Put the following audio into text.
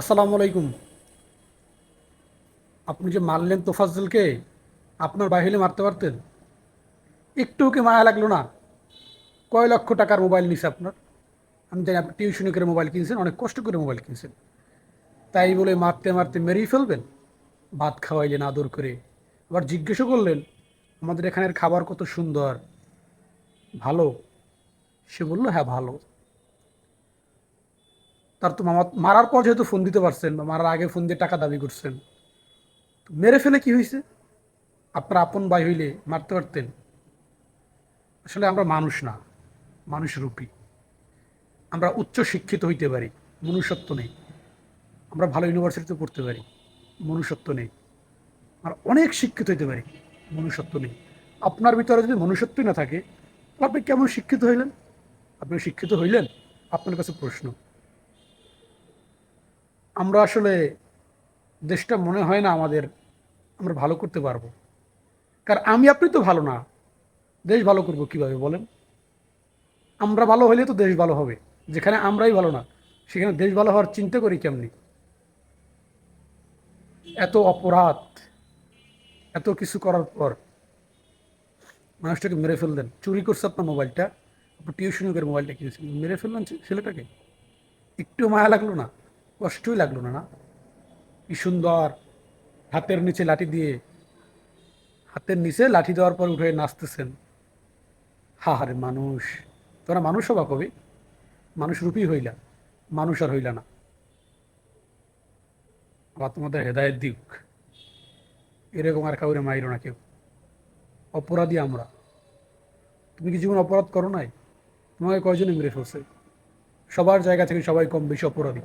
আসসালামু আলাইকুম। আপনি যে মারলেন তোফাজ্জলকে, আপনার ভাই হলে মারতে পারতেন? একটু কি মায়া লাগল না? কয় লক্ষ টাকার মোবাইল নিছে আপনার? আমি জানি আপনি টিউশনি করে মোবাইল কিনছেন, অনেক কষ্ট করে মোবাইল কিনছেন। তাই বলে মারতে মারতে মেরেই ফেলবেন? ভাত খাওয়াইলেন আদর করে। আবার জিজ্ঞেসও করলেন, আমাদের এখানের খাবার কত সুন্দর? ভালো। সে বলল হ্যাঁ ভালো। তার তো মামা মারার পর যেহেতু ফোন দিতে পারছেন বা মারার আগে ফোন দিয়ে টাকা দাবি করছেন মেরে ফেলে কি হয়েছে? আপনার আপন ভাই হইলে মারতে পারতেন? আসলে আমরা মানুষ না, মানুষ রূপী। আমরা উচ্চ শিক্ষিত হইতে পারি, মনুষ্যত্ব নেই। আমরা ভালো ইউনিভার্সিটিতে পড়তে পারি, মনুষ্যত্ব নেই। আমরা অনেক শিক্ষিত হইতে পারি, মনুষ্যত্ব নেই। আপনার ভিতরে যদি মনুষ্যত্বই না থাকে আপনি কেমন শিক্ষিত হইলেন? আপনি শিক্ষিত হইলেন? আপনার কাছে প্রশ্ন। আমরা আসলে দেশটা মনে হয় না আমাদের আমরা ভালো করতে পারব। কারণ আমি, আপনি তো ভালো না। দেশ ভালো করব কীভাবে বলেন? আমরা ভালো হইলে তো দেশ ভালো হবে। যেখানে আমরাই ভালো না, সেখানে দেশ ভালো হওয়ার চিন্তা করি কেমনি? এত অপরাধ, এত কিছু করার পর মানুষটাকে মেরে ফেললেন। চুরি করছে আপনার মোবাইলটা। আপনি টিউশনি করে মোবাইলটা কিনেছেন। মেরে ফেললেন ছেলেটাকে। একটু মায়া লাগল না? কষ্টই লাগল না না? কি সুন্দর, হাতের নিচে লাঠি দিয়ে, হাতের নিচে লাঠি দেওয়ার পর উঠে নাচতেছেন। হা হারে মানুষ, তোরা মানুষ হবা কবি? মানুষ রূপী হইলা, মানুষ আর হইলা না। আবার তোমাদের হেদায়ত দিক এরকম আর কাউরে মাইরো না কেউ। অপরাধী আমরা। তুমি কি জীবন অপরাধ করো নাই? তোমাকে কয়জনে মেরে ফেলছে? সবার জায়গা থেকে সবাই কম বেশি অপরাধী।